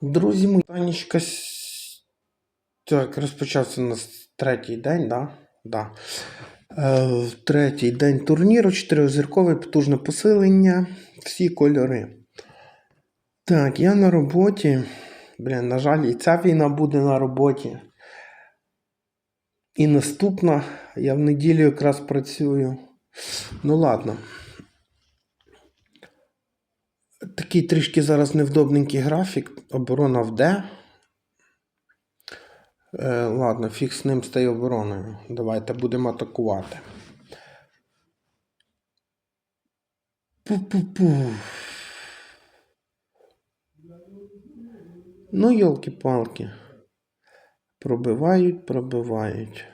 Друзі, мої Танечка. Так, розпочався у нас третій день, да? Да. Е, третій день турніру, чотирьохзіркове потужне посилення, всі кольори. Так, я на роботі. Блін, на жаль, і ця війна буде на роботі. І наступна, я в неділю якраз працюю. Ну ладно. Такий трішки зараз невдобненький графік. Оборона в Д. Е, ладно, фіг з ним стає обороною. Давайте будемо атакувати. Пу-пу-пу. Ну, йолки-палки. Пробивають, пробивають.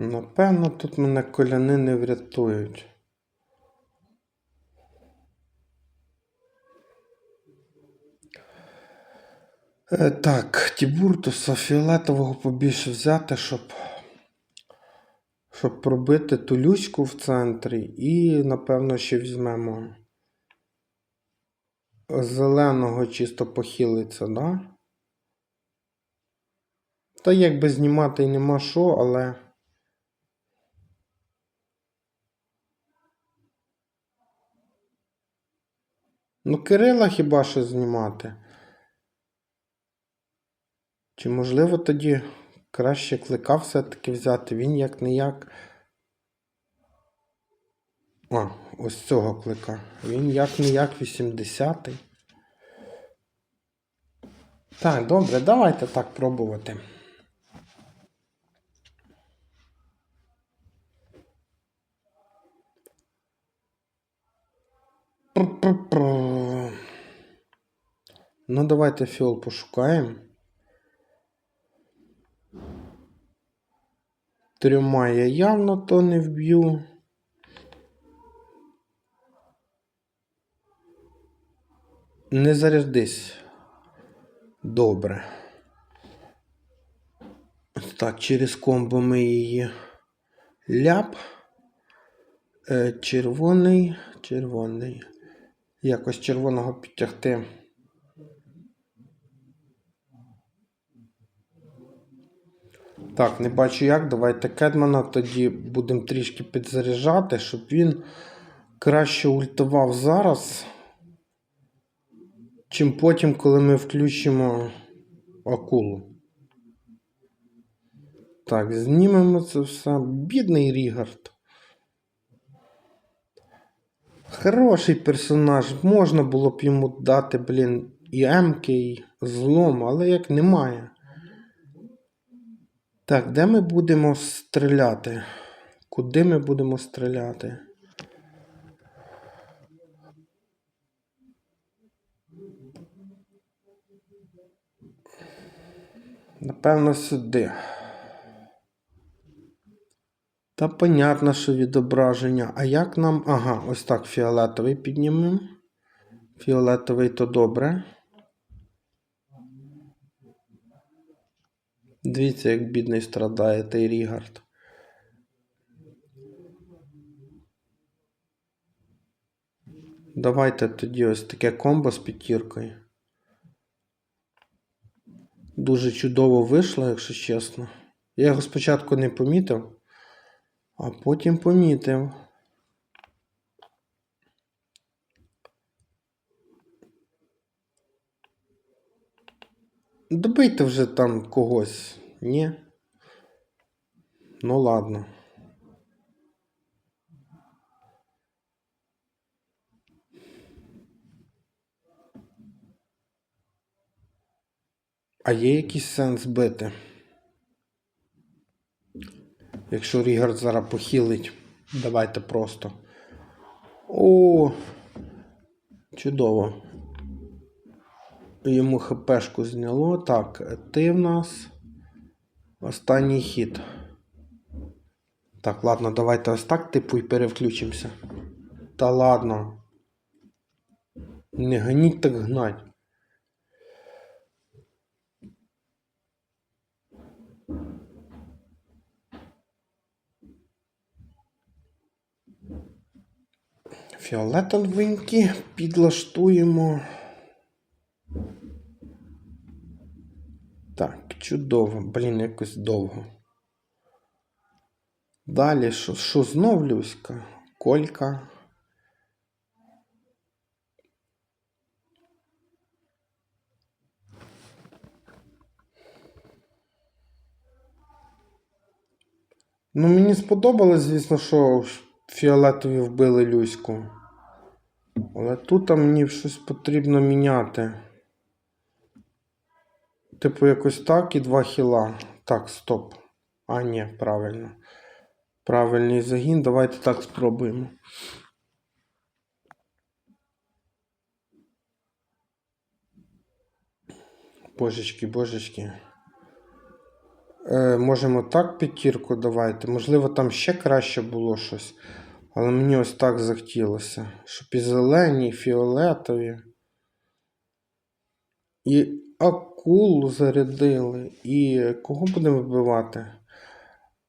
Напевно, тут мене коляни не врятують. Е, Так, Тібуртуса фіолетового побільше взяти, щоб, щоб пробити ту люську в центрі. І, напевно, ще візьмемо зеленого чисто похилиться, да? Та якби знімати і нема що, але. Ну, Кирила хіба що знімати? Чи можливо тоді краще клика все-таки взяти? Він як не як. А, ось цього клика. Він як не як 80-й. Так, добре, давайте так пробувати. Пр-пр-пр. Ну, давайте фіол пошукаємо. Трьома я явно то не вб'ю. Не зарядись. Добре. Так, через комбо ми її ляп. Е, червоний, червоний. Якось червоного підтягти. Так, не бачу як. Давайте Кедмана тоді будемо трішки підзаряджати, щоб він краще ультував зараз, чим потім, коли ми включимо акулу. Так, знімемо це все. Бідний Рігард. Хороший персонаж. Можна було б йому дати, блін, і Емки, і злом, але як немає. Так, де ми будемо стріляти? Куди ми будемо стріляти? Напевно, сюди. Та понятно, що відображення. А як нам. Ага, ось так фіолетовий піднімемо. Фіолетовий то добре. Дивіться, як бідний страдає той Рігард. Давайте тоді ось таке комбо з п'ятіркою. Дуже чудово вийшло, якщо чесно. Я його спочатку не помітив, а потім помітив. Добийте вже там когось, ні? Ну ладно. А є якийсь сенс бити? Якщо Рігард зараз похилить, давайте просто. О, чудово. Йому хпшку зняло. Так, ти в нас. Останній хід. Так, ладно, давайте ось так, типу, і перевключимося. Та ладно. Не ганіть так гнать. Фіолетовенькі підлаштуємо. Так, чудово. Блін, якось довго. Далі, що, що знов Люська? Колька. Ну, мені сподобалось, звісно, що фіолетові вбили Люську. Але тут мені щось потрібно міняти. Типу, якось так і два хіла. Так, стоп. А, ні, правильно. Правильний загін. Давайте так спробуємо. Божечки, божечки. Е, можемо так п'ятірку давайте. Можливо, там ще краще було щось. Але мені ось так захотілося. Щоб і зелені, і фіолетові. І акулу зарядили. І кого будемо вбивати?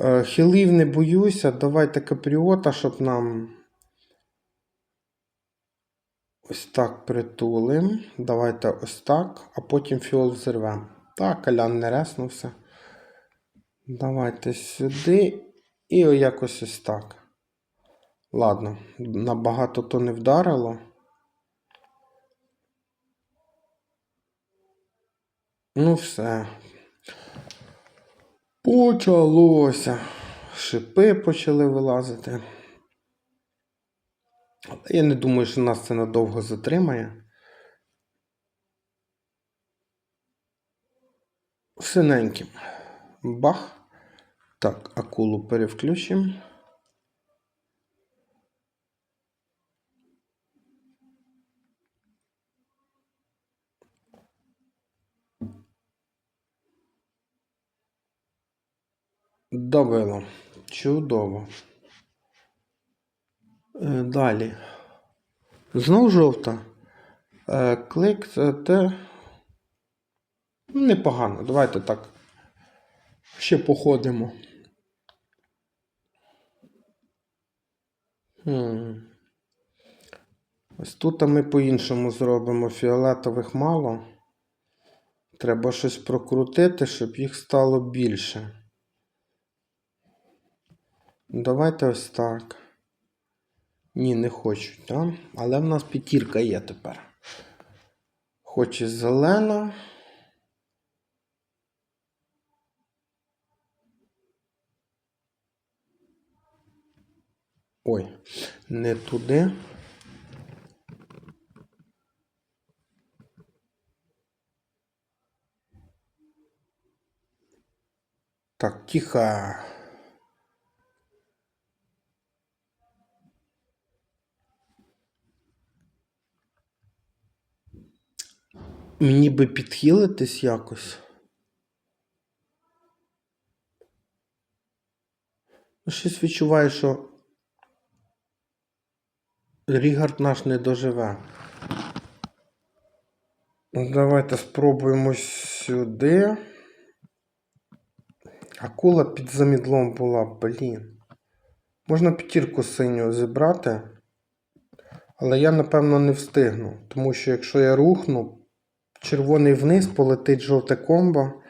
Е, хілів не боюся. Давайте капріота, щоб нам. Ось так притулим. Давайте ось так, а потім фіол взірвемо. Так, Алян не реснувся. Давайте сюди. І якось ось так. Ладно, набагато то не вдарило. Ну, все. Почалося. Шипи почали вилазити. Але я не думаю, що нас це надовго затримає. Синеньким. Бах. Так, акулу перевключимо. Добило. Чудово. Е, Далі. Знов жовта. Е, Клик це те. Непогано. Давайте так. Ще походимо. Хм. Ось тут ми по-іншому зробимо фіолетових мало. Треба щось прокрутити, щоб їх стало більше. Давайте ось так. Ні, не хочуть, так? Але в нас п'ятірка є тепер. Хоче зелена. Ой, не туди. Так, тихо. Мені би підхилитись якось. Ну, Щось відчуваю, що Рігард наш не доживе. Ну, Давайте спробуємо сюди. Акула під замідлом була, блін. Можна п'ятірку синю зібрати, але я, напевно, не встигну. Тому що якщо я рухну, червоний вниз полетить жовте комбо.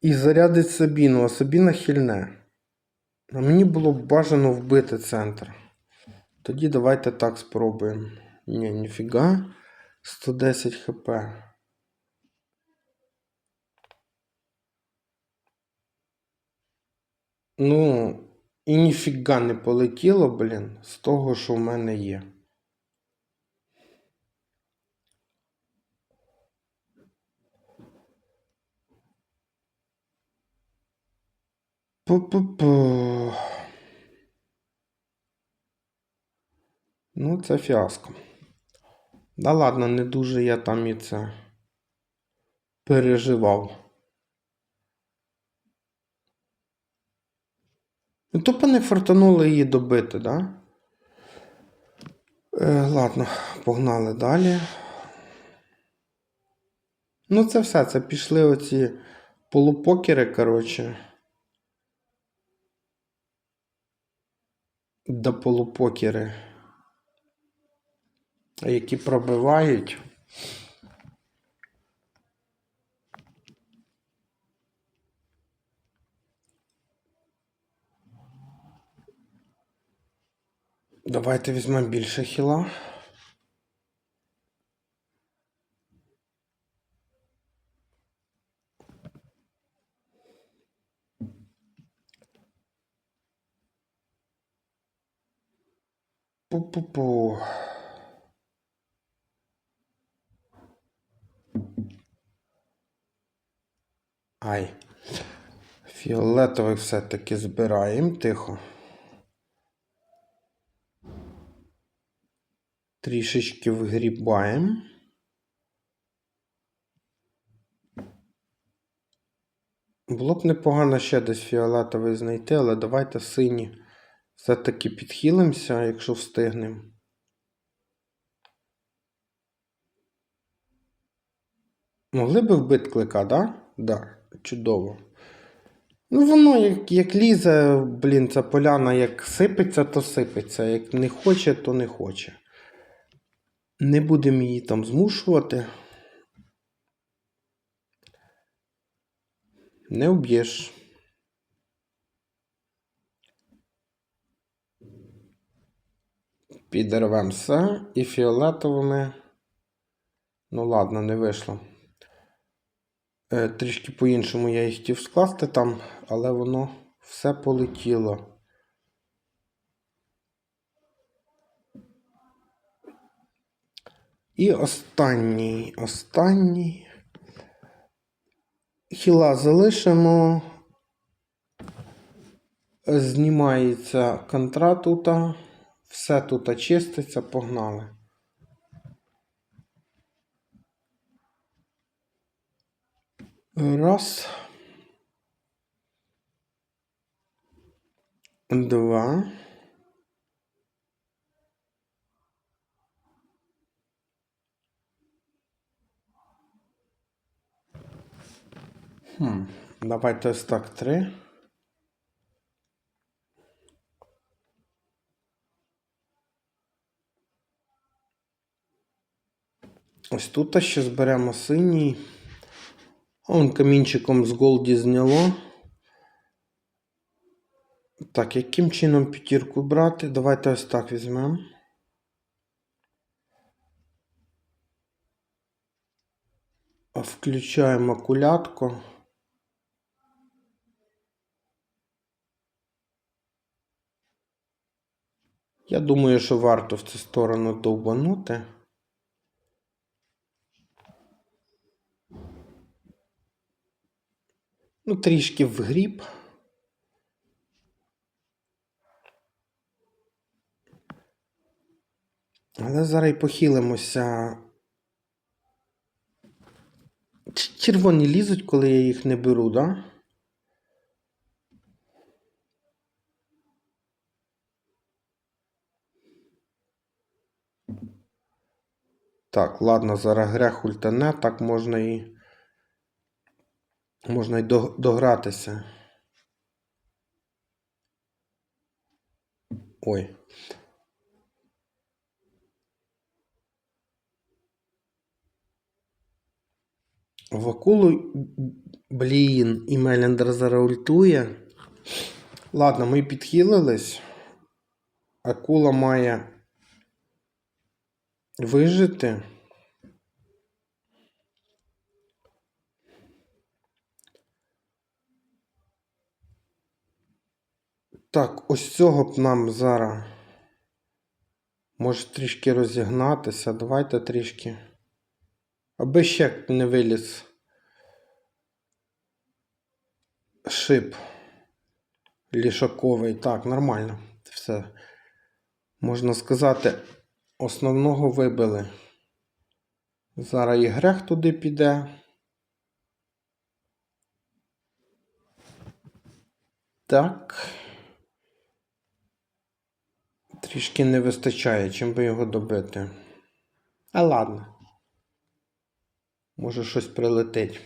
І зарядить Сабіну, а Сабіна хильне. А мені було б бажано вбити центр. Тоді давайте так спробуємо. Ні, ніфіга. 110 хп. Ну, і ніфіга не полетіло, блін, з того, що в мене є. Пу-пу-пу. Ну, це фіаско. Да ладно, не дуже я там і це переживав. Ну, Тупо не фартануло її добити, да? Е, ладно, погнали далі. Ну, це все. Це пішли оці полупокери, коротше. До полупокери. Які пробивають. Давайте візьмемо більше хіла. Пу-пу-пу. Ай. Фіолетовий все-таки збираємо тихо. Трішечки вгрібаємо. Було б непогано ще десь фіолетовий знайти, але давайте сині все-таки підхилимося, якщо встигнемо. Могли би вбити клика, да? Да, чудово. Ну, воно як, як лізе, блін, ця поляна як сипеться, то сипеться. Як не хоче, то не хоче. Не будемо її там змушувати. Не вб'єш. Підервем все і фіолетовими. Ну, ладно, не вийшло. Е, трішки по-іншому я їх хотів скласти там, але воно все полетіло. І останній, останній. Хіла залишимо. Знімається контра тут. Все тут чиститься, погнали. Раз. Два. Хм, давайте ось так три. Ось тут ще зберемо синій. Он камінчиком з голді зняло. Так, яким чином п'ятірку брати? Давайте ось так візьмемо. Включаємо кулятку. Я думаю, що варто в цю сторону довбанути. Ну, трішки вгріб. Але зараз і похилимося. Червоні лізуть, коли я їх не беру, да? Так, ладно, зараз грех ультане, так можна і. Можна й догратися. Ой. В акулу, блін, і Мелендер зараз ультує. Ладно, ми підхилились. Акула має вижити. Так, ось цього б нам зараз. Може трішки розігнатися. Давайте трішки. Аби ще не виліз. Шип. Лішаковий. Так, нормально. Все. Можна сказати, основного вибили. Зараз і грех туди піде. Так. Трішки не вистачає, чим би його добити. А ладно. Може щось прилетить.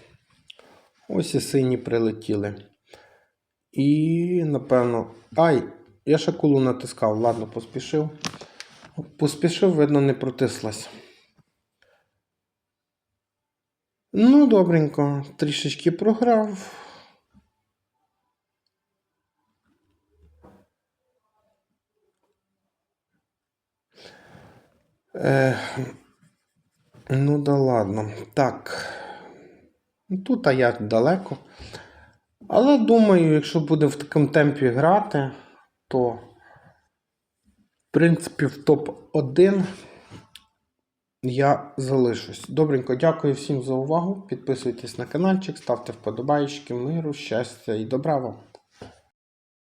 Ось і сині прилетіли. І, напевно. Ай! Я ще кулу натискав, ладно, поспішив. Поспішив, видно, не протислась. Ну, добренько, трішечки програв. Е, ну да ладно. Так. Ну, Тут а я далеко. Але думаю, якщо буде в такому темпі грати, то в принципі в топ-1 я залишусь. Добренько, дякую всім за увагу. Підписуйтесь на каналчик, ставте вподобайки, миру, щастя і добра вам.